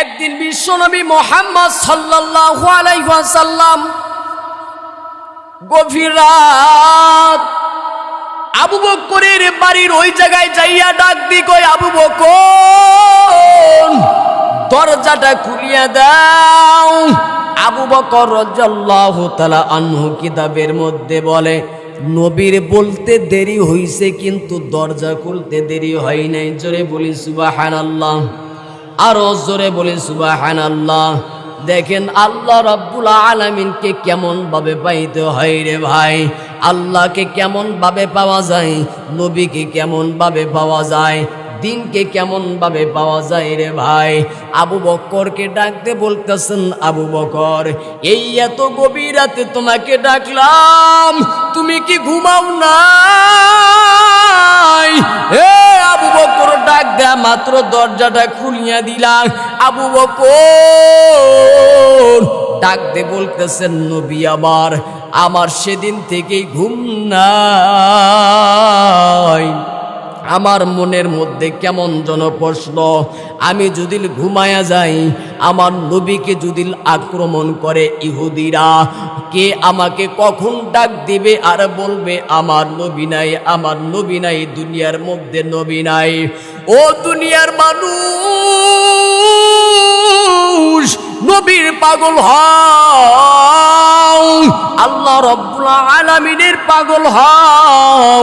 একদিন বিশ্বনবী মোহাম্মদ সাল্লাল্লাহু আলাইহি গভীর আবু বকরের বাড়ির ওই জায়গায় যাইয়া ডাক দি কই আবু বকর দরজাটা খুলিয়া দাও। আবু বকর রাদিয়াল্লাহু আনহু কিতাবের মধ্যে বলে, নবীর বলতে দেরি হইছে, কিন্তু দরজা খুলতে দেরি হয় নাই। জোরে বলি, সুবহানাল্লাহ। আরও জোরে বলি সুবহানাল্লাহ। দেখেন আল্লাহ রাব্বুল আলামিনকে কেমন ভাবে পাইতে হয় রে ভাই। আল্লাহকে কেমন ভাবে পাওয়া যায়, নবীকে কেমন ভাবে পাওয়া যায়, দিনকে কেমন ভাবে পাওয়া যায় রে ভাই। আবু বক্করকে ডাকতে বলতেছেন, আবু বকর এই এত গভীর রাতে তোমাকে ডাকলাম, তুমি কি ঘুমাও না এ আবু বকর ডাক দেয়া মাত্র দরজাটা খুলিয়া দিলাম। আবু বকর ডাক দে বলতেছেন, নবী আমার আমার সেদিন থেকেই ঘুম নাই। আমার মনের মধ্যে কেমন যেন প্রশ্ন, আমি যদি ঘুমায়া যাই, আমার নবীকে যদি আক্রমণ করে ইহুদিরা, কে আমাকে কখন ডাক দিবে আর বলবে, আমার নবী নাই, আমার নবী নাই, দুনিয়ার মধ্যে নবী নাই। ও দুনিয়ার মানুষ, নবীর পাগল হও, আল্লাহ রব্বুল আলামিনের পাগল হও।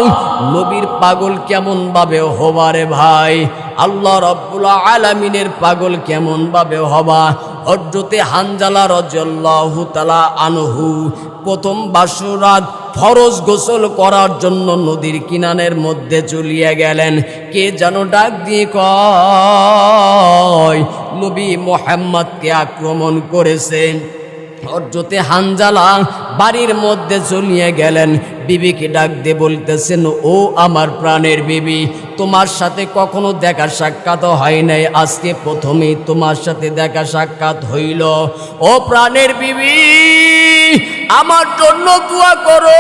নবীর পাগল কেমন ভাবে হবারে ভাই? আল্লাহ রব্বুল আলামিনের পাগল কেমন ভাবে হবা? হজরতে হানজালা রাদিয়াল্লাহু তাআলা আনহু প্রথম বাসরাত ফরজ গোসল করার জন্য নদীর কিনানের মধ্যে চলিয়া গেলেন। কে যেন ডাক দিয়ে কয়, নবী মোহাম্মদকে আক্রমণ করেছেন। হরজতে হানজালা বাড়ির মধ্যে চলিয়ে গেলেন। বিবিকে ডাক দিয়ে বলতেছেন, ও আমার প্রাণের বিবি, তোমার সাথে কখনো দেখা সাক্ষাৎ হয় নাই। আজকে প্রথমেই তোমার সাথে দেখা সাক্ষাৎ হইল। ও প্রাণের বিবি, আমার জন্য দোয়া করো।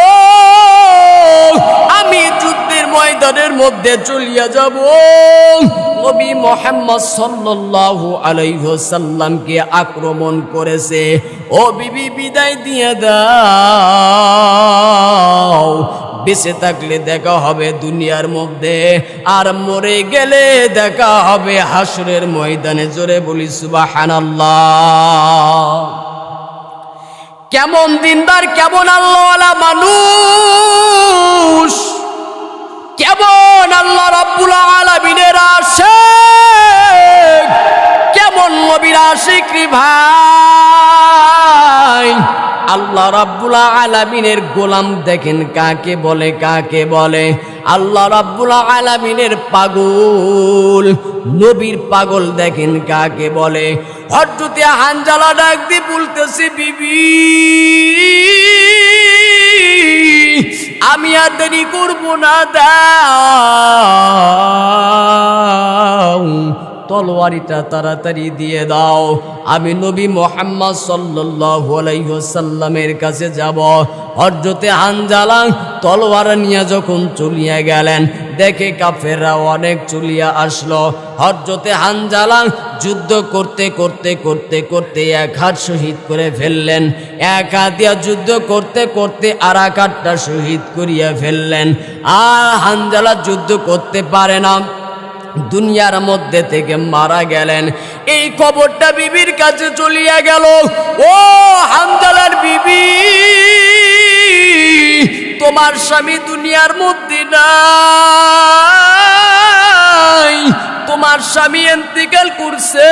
আমি যুদ্ধের ময়দানের মধ্যে চলিয়া যাব। নবী মোহাম্মদ সাল্লাল্লাহু আলাইহি সাল্লামকে আক্রমণ করেছে? ও বিবি, বিদায় দিয়ে দাও। বেঁচে থাকলে দেখা হবে দুনিয়ার মধ্যে, আর মরে গেলে দেখা হবে হাসরের ময়দানে। জোরে বলি, সুবহানাল্লাহ। কেমন দিনদার, কেমন আল্লাহওয়ালা মানুষ। কেমন আল্লাহ রাব্বুল আলামিনের আশিক? কেমন নবীর আশিক ভাই? আল্লাহ রাব্বুল আলামিনের গোলাম দেখেন কাকে বলে কাকে বলে? আল্লাহ রাব্বুল আলামিনের পাগল, নবীর পাগল দেখেন কাকে বলে? হজরতে হানজালা ডাক দিয়ে বলতেছে, বিবি আমি আর দেরি করব না, দাও। তলোয়ারিটা তাড়াতাড়ি দিয়ে দাও। আমি নবী মোহাম্মদ সাল্লাসাল্লামের কাছে যাব। অর্জতে হান জালাং তলোয়ার নিয়ে যখন চলিয়া গেলেন দেখে কাফেররা অনেক চলিয়া আসলো। হযরতে হানজালা যুদ্ধ করতে করতে করতে করতে এক হাত শহীদ করে ফেললেন। এক হাতিয়া যুদ্ধ করতে করতে আর এক হাতটা শহীদ করিয়া ফেললেন। আর হানজালা যুদ্ধ করতে পারে না। দুনিয়ার মধ্যে থেকে মারা গেলেন। এই খবরটা বিবির কাছে চলিয়া গেল। ও হামদালার বিবি! তোমার স্বামী দুনিয়ার মধ্যে নাই। তোমার স্বামী এন্তিকাল করছে।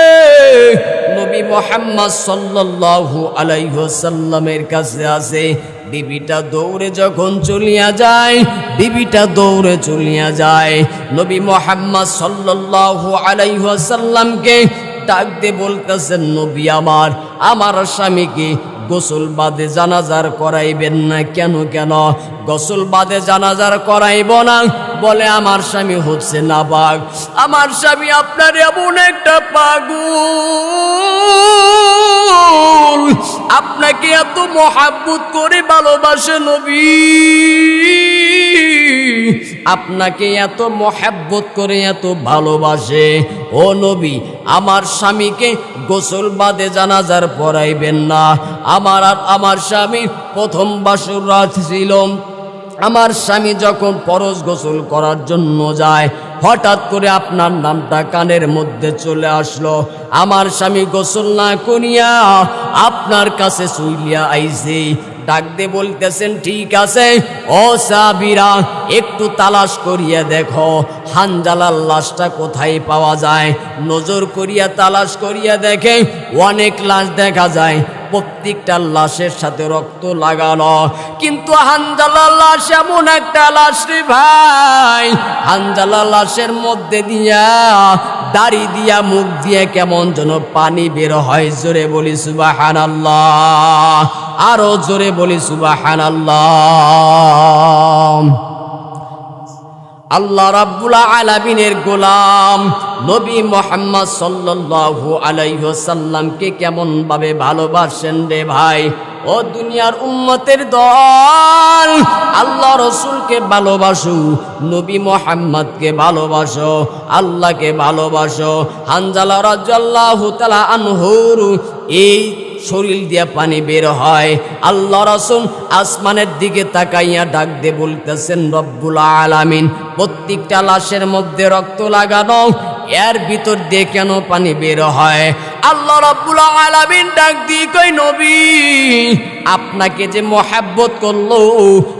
নবী মোহাম্মদ সাল্লাল্লাহু আলাইহি ওয়াসাল্লামের কাছে আছে বিবিটা দৌড়ে যখন চলিয়া যায়, বিবিটা দৌড়ে চলিয়া যায়। নবী মোহাম্মদ সাল্লাল্লাহু আলাইহি ওয়াসাল্লামকে ডাক দিয়ে বলতেছেন, নবী আমার আমার স্বামীকে গোসল বাদে জানাজার করাইবেন না কেন কেন? গোসল বাদে জানাজার করাইব না? বলে, আমার স্বামী হচ্ছে না বাঘ আমার স্বামী আপনার এমন একটা পাগল। আপনাকে এত মহাব্বত করে ভালোবাসে নবী। আপনাকে এত মহাব্বত করে, এত ভালোবাসে। ও নবী, আমার স্বামীকে গোসল বাদে জানাজার পড়াইবেন না। আমার আর আমার স্বামী প্রথম বাসর রাত ছিল। আমার স্বামী যখন পরশ গোসল করার জন্য যায়, হঠাৎ করে আপনার নামটা কানের মধ্যে চলে আসলো। আমার স্বামী গোসল না করিয়া আপনার কাছে শুইলিয়া আইছে। ডাক বলতেছেন, ঠিক আছে, ও সাবিরা একটু তালাশ করিয়া দেখো হানজালার লাশটা কোথায় পাওয়া যায়? নজর করিয়া তালাশ করিয়া দেখে অনেক লাশ দেখা যায়, প্রত্যেকটা লাশের সাথে রক্ত লাগানো। কিন্তু হানজালার লাশ এমন একটা লাশ রে ভাই হানজালা লাশের মধ্যে দিয়া দাড়ি দিয়া মুখ দিয়ে কেমন যেন পানি বের হয়, জোরে বলি সুবাহান আরও জোরে বলি সুবাহান আল্লাহ রাব্বুল আলামিনের গোলাম নবী মোহাম্মদ সাল্লাল্লাহু আলাইহি ওয়াসাল্লামকে কেমন ভাবে ভালোবাসেন রে ভাই? ও দুনিয়ার উম্মতের দল, আল্লাহ রসুলকে ভালোবাসো, নবী মোহাম্মদকে ভালোবাসো, আল্লাহকে ভালোবাসো। হানজালা রাজ্লাহু তাআলা আনহুর, এই শরীর দিয়া পানি বের হয়। আল্লাহ রসুল আসমানের দিকে তাকাইয়া ডাক দিয়ে বলতেছেন, রব্বুল আলামিন, প্রত্যেকটা লাশের মধ্যে রক্ত লাগানো এর ভিতর দিয়ে কেন পানি বের হয়? আল্লাহ রব্বুল আলামিন ডাক দিয়ে কই নবী, আপনাকে যে মহাব্বত করল,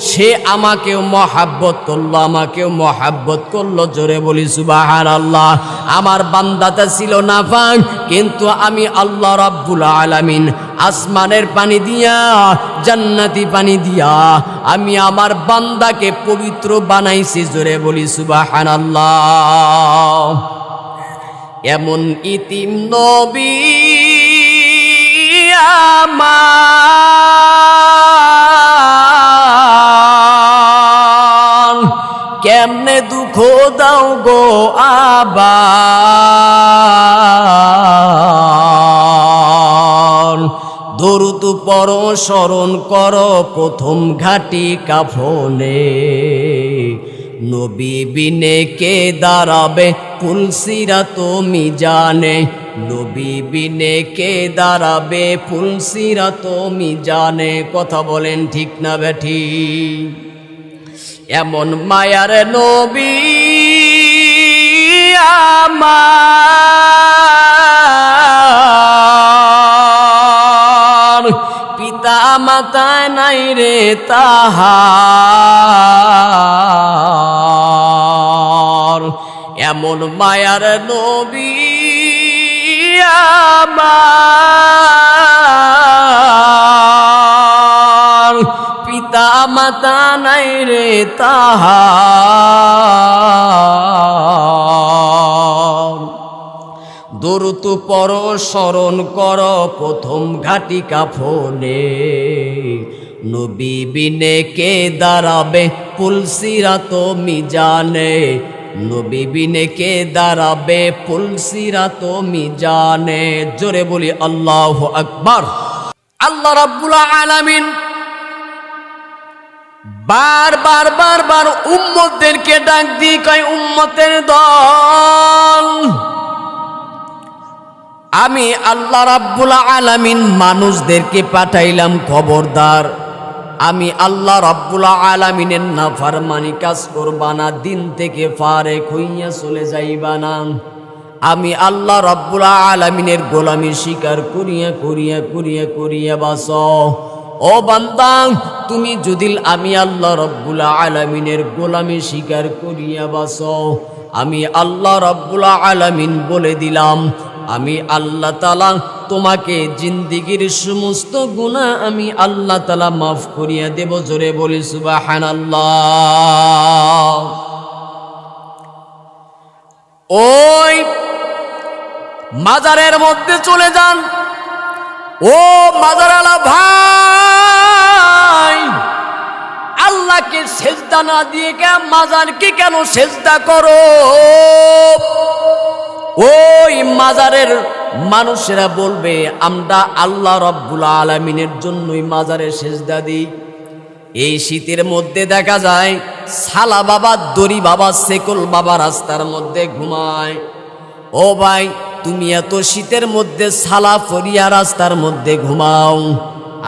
সে আমাকেও মহাব্বত করল, আমাকেও মহাব্বত করল, জোরে বলি সুবাহান আল্লাহ আমার বান্দাটা ছিল না নাফাক, কিন্তু আমি আল্লাহ রাব্বুল আলামিন আসমানের পানি দিয়া, জান্নাতি পানি দিয়া, আমি আমার বান্দাকে পবিত্র বানাইছি, জোরে বলি সুবাহান আল্লাহ এমন ইতিম নবী আমার। কেমনে দুঃখ দাও গো আবার। দরুদ পর স্মরণ কর প্রথম ঘাটি কাফনে। নবী বিনে কে দাঁড়াবে? ফুলসিরা তুমি জানে নবী বিনে কে দাঁড়াবে? ফুলসিরা তুমি জানে কথা বলেন ঠিক না বেঠি এমন মায়ার নবী আমার পিতা মাতা নাই রে তাহার। এমন মায়ার নবী আমার। পিতা মাতা নাই রে তাহার। দরুত পর স্মরণ কর প্রথম ঘাটি কাফনে। নবী বিনে কে দাঁড়াবে? পুলসিরা তুমি জানে নবী বিনে কে দাঁড়াবে? পুলসিরা তুমি জানে জোরে বলি, আল্লাহ আকবার। আল্লাহ রাব্বুল আলামিন বার বার বার বার উম্মতদেরকে ডাক দিয়ে কয়, উম্মতের দল। আমি আল্লাহ রাব্বুল আলামিন মানুষদেরকে পাঠাইলাম খবরদার। আমি আল্লাহ রাব্বুল আলামিনের নাফরমানি কাজ করবা না, দিন থেকে ফারে হইয়া চলে যাইবা না। আমি আল্লাহ রাব্বুল আলামিনের গোলামি স্বীকার করিয়া করিয়া করিয়া করিয়া বাস ও বান্দা, তুমি যদি আমি আল্লাহ রব্বুল আলামিনের গোলামি স্বীকার করিয়া বাস আমি আল্লাহ রব্বুল আলামিন বলে দিলাম আমি আল্লাহ তালা তোমাকে জিন্দিগির সমস্ত গুণা আমি আল্লাহ তালা মাফ করিয়া দেব, জোরে বলি সুবাহান ওই মাজারের মধ্যে চলে যান। ও মাজার মাজারালা ভাই, আল্লাহকে সেজদা না দিয়ে কে মাজারকে কেন সেজদা করো? ওই মাজারের মানুষেরা বলবে, আমরা আল্লাহ রব্বুল আলমিনের জন্যই মাজারে সেজদা দিই। এই শীতের মধ্যে দেখা যায় সালা বাবা, দড়ি বাবা সেকুল বাবা রাস্তার মধ্যে ঘুমায়। ও ভাই, তুমি এত শীতের মধ্যে সালা ফরিয়া রাস্তার মধ্যে ঘুমাও।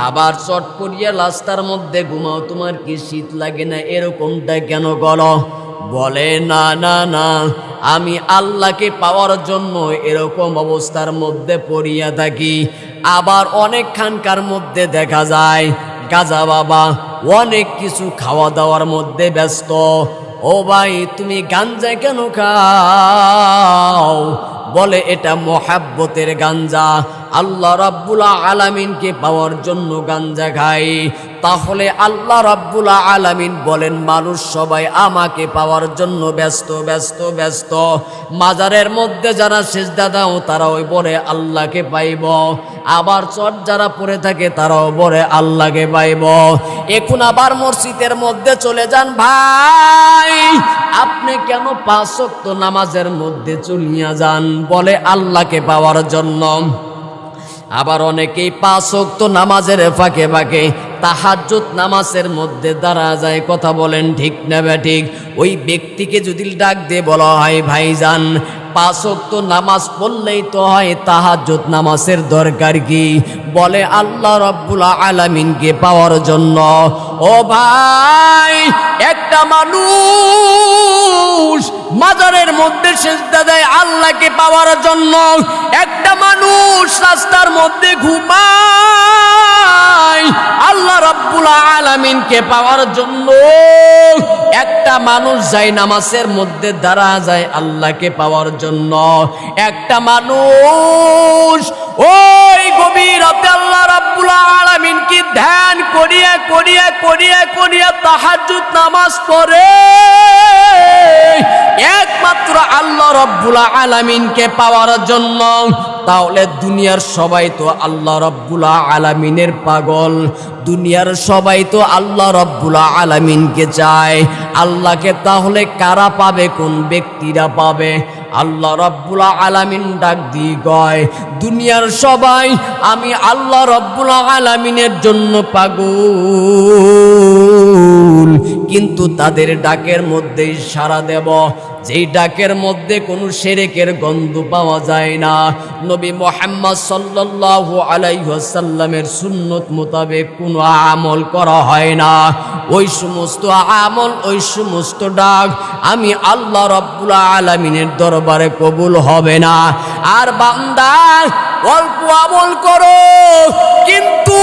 আবার চট করিয়া রাস্তার মধ্যে ঘুমাও, তোমার কি শীত লাগে না? এরকমটা কেন করো? বলে, না না না, আমি আল্লাহকে পাওয়ার জন্য এরকম অবস্থার মধ্যে পড়িয়া থাকি। আবার অনেক খানকার মধ্যে দেখা যায়, গাজা বাবা, অনেক কিছু খাওয়া দাওয়ার মধ্যে ব্যস্ত। ও ভাই, তুমি গাঞ্জা কেন খাও? বলে, এটা মহাব্বতের গাঞ্জা। আল্লাহ রাব্বুল আলামিনকে পাওয়ার জন্য গাঞ্জা খাই তাহলে আল্লাহ রাব্বুল আলামিন বলেন, মানুষ সবাই আমাকে পাওয়ার জন্য ব্যস্ত ব্যস্ত ব্যস্ত। মাজারের মধ্যে যারা সেজদা দাও, তারাও বলে আল্লাহকে পাইব। আবার চট যারা পড়ে থাকে, তারাও বলে আল্লাহকে পাইব। এখন আবার মসজিদের মধ্যে চলে যান, ভাই, আপনি কেন পাঁচ নামাজের মধ্যে চলিয়া যান? বলে আল্লাহকে পাওয়ার জন্য। আবার অনেকেই পাঁচ ওয়াক্ত নামাজের ফাঁকে ফাঁকে তাহাজ্জুদ নামাজের মধ্যে দাঁড়া যায়, কথা বলেন ঠিক না ঠিক? ওই ব্যক্তিকে যদি ডাক দিয়ে বলা হয়, ভাইজান, পাঁচ ওয়াক্ত নামাজ পড়লেই তো হয়, তাহাজ্জুদ নামাজের দরকার কি? বলে, আল্লাহ রব্বুল আলামিনকে পাওয়ার জন্য। ও ভাই, একটা মানুষ মাজারের মধ্যে সেজদা দেয় আল্লাহকে পাওয়ার জন্য। একটা মানুষ রাস্তার মধ্যে ঘুমায়, আল্লাহ রব্বুল আলামিনকে পাওয়ার জন্য। একটা মানুষ যায় নামাজের মধ্যে দাঁড়া যায় আল্লাহকে পাওয়ার জন্য। একটা মানুষ ওই গভীর আল্লাহ রাব্বুল আলামিনকে ধ্যান করিয়া করিয়া করিয়া করিয়া তাহাজ্জুদ নামাজ পড়ে। একমাত্র আল্লাহ রব্বুল আলামিনকে পাওয়ার জন্য। তাহলে দুনিয়ার সবাই তো আল্লাহ রব্বুল আলামিনের পাগল। দুনিয়ার সবাই তো আল্লাহ রব্বুল আলামিনকে চায়। আল্লাহকে তাহলে কারা পাবে, কোন ব্যক্তিরা পাবে? আল্লাহ রব্বুল আলামিন ডাক দিয়ে গয় দুনিয়ার সবাই, আমি আল্লাহ রব্বুল আলামিনের জন্য পাগল। কিন্তু তাদের ডাকের মধ্যেই সারা দেব। যেই ডাকের মধ্যে কোনো সেরেকের গন্ধ পাওয়া যায় না। নবী মোহাম্মদ সাল্লাল্লাহু আলাইসাল্লামের সুন্নত মোতাবেক কোনো আমল করা হয় না। ওই সমস্ত আমল, ওই সমস্ত ডাক আমি আল্লাহ রব্বুল আলমিনের দরবারে কবুল হবে না। আর বান্দা, অল্প আমল করো, কিন্তু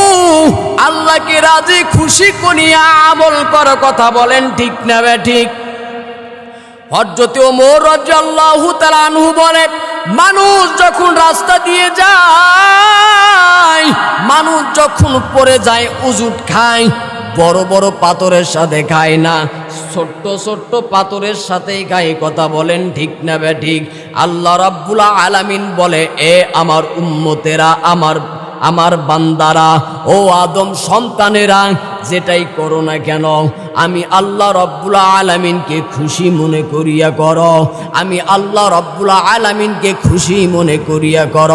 আল্লাহকে রাজি খুশি করিয়া আমল করো কথা বলেন, ঠিক না বে, ঠিক। হজরতে রাদিয়াল্লাহু তাআলা বলে, মানুষ যখন রাস্তা দিয়ে যায়, মানুষ যখন পড়ে যায়, উজুট খায়, বড় বড় পাথরের সাথে খায় না। ছোট্ট ছোট্ট পাথরের সাথেই গায়ে কথা বলেন, ঠিক না বে, ঠিক। আল্লাহ রাব্বুল আলামিন বলে, এ আমার উম্মতেরা, আমার আমার বান্দারা, ও আদম সন্তানেরা, যেটাই করো না কেন, আমি আল্লাহ রব্বুল আলামিনকে খুশি মনে করিয়া কর। আমি আল্লাহ রব্বুল আলামিনকে খুশি মনে করিয়া কর।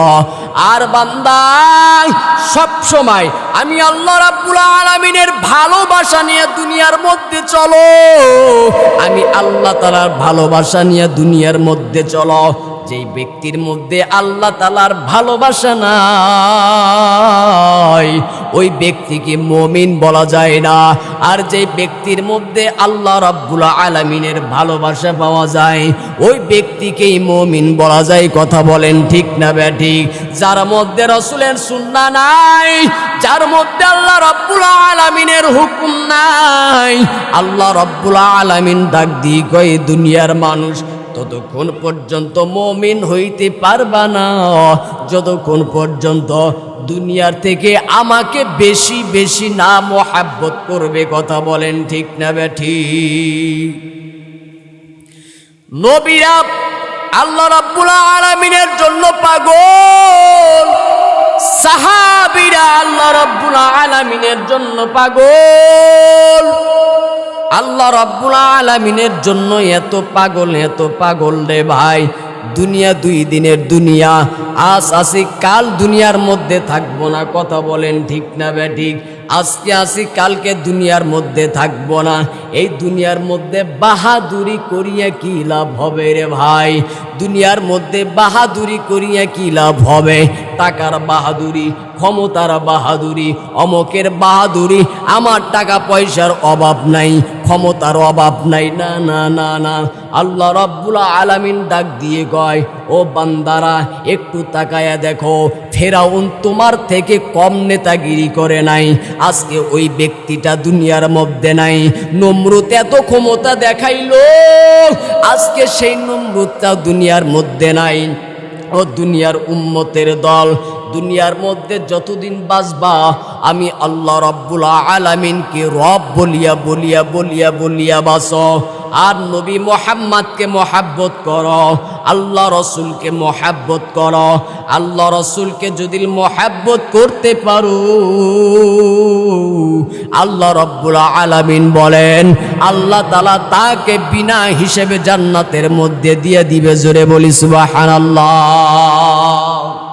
আর বান্দা, সব সময় আমি আল্লাহ রাব্বুল আলামিনের ভালোবাসা নিয়ে দুনিয়ার মধ্যে চলো। আমি আল্লাহ তালার ভালোবাসা নিয়ে দুনিয়ার মধ্যে চলো। যেই ব্যক্তির মধ্যে আল্লাহ তালার ভালোবাসা নাই, ওই ব্যক্তিকে মমিন বলা যায় না। আর যে ব্যক্তির মধ্যে আল্লাহ রাব্বুল আলামিনের ভালোবাসা পাওয়া যায়, ওই ব্যক্তিকেই মমিন বলা যায়। কথা বলেন ঠিক না ব্যাঠিক যার মধ্যে রসুলের সুন্না নাই, যার মধ্যে আল্লাহ রব্বুল আলামিনের হুকুম নাই, আল্লাহ রব্বুল আলামিন ডাক দিয়ে কয়, দুনিয়ার মানুষ ততক্ষণ পর্যন্ত মমিন হইতে পারবা না। যতক্ষণ পর্যন্ত দুনিয়ার থেকে আমাকে বেশি বেশি না মহাব্বত করবে কথা বলেন ঠিক না বেঠি নবীরা আল্লাহ রাব্বুল আলামিনের জন্য পাগল। সাহাবিরা আল্লাহ রাব্বুল আলামিনের জন্য পাগল। আল্লাহ রব্বুল আলমিনের জন্য এত পাগল এত পাগল রে ভাই। দুনিয়া দুই দিনের দুনিয়া, আজ আসি, কাল দুনিয়ার মধ্যে থাকব না, কথা বলেন ঠিক না বে ঠিক। আজকে আসি, কালকে দুনিয়ার মধ্যে থাকব না। এই দুনিয়ার মধ্যে বাহাদুরি করিয়া কি লাভ হবে রে ভাই? দুনিয়ার মধ্যে বাহাদুরি করিয়া কি লাভ হবে? টাকার বাহাদুরি, ক্ষমতার বাহাদুরি, অমকের বাহাদুরি, আমার টাকা পয়সার অভাব নাই, ক্ষমতার অভাব নাই। না না না না। আল্লাহ রব্বুল আলামিন ডাক দিয়ে গয় ও বান্দারা, একটু তাকায়া দেখো, ফেরাউন তোমার থেকে কম নেতাগিরি করে নাই। আজকে ওই ব্যক্তিটা দুনিয়ার মধ্যে নাই। নমরুত এত ক্ষমতা দেখাইলো, আজকে সেই নমরুদটা দুনিয়ার মধ্যে নাই ও দুনিয়ার উম্মতের দল। দুনিয়ার মধ্যে যতদিন বাঁচবা, আমি আল্লাহ রব্বুল আলামিনকে রব বলিয়া বলিয়া বলিয়া বলিয়া বাস আর নবী মোহাম্মদকে মহাব্বত কর। আল্লাহ রসুলকে মহাব্বত কর। আল্লাহ রসুলকে যদি মহাব্বত করতে পারো, আল্লাহ রব্বুল আলামিন বলেন, আল্লাহ তালা তাকে বিনা হিসেবে জান্নাতের মধ্যে দিয়ে দিবে। জোরে বলি সুবাহ আল্লাহ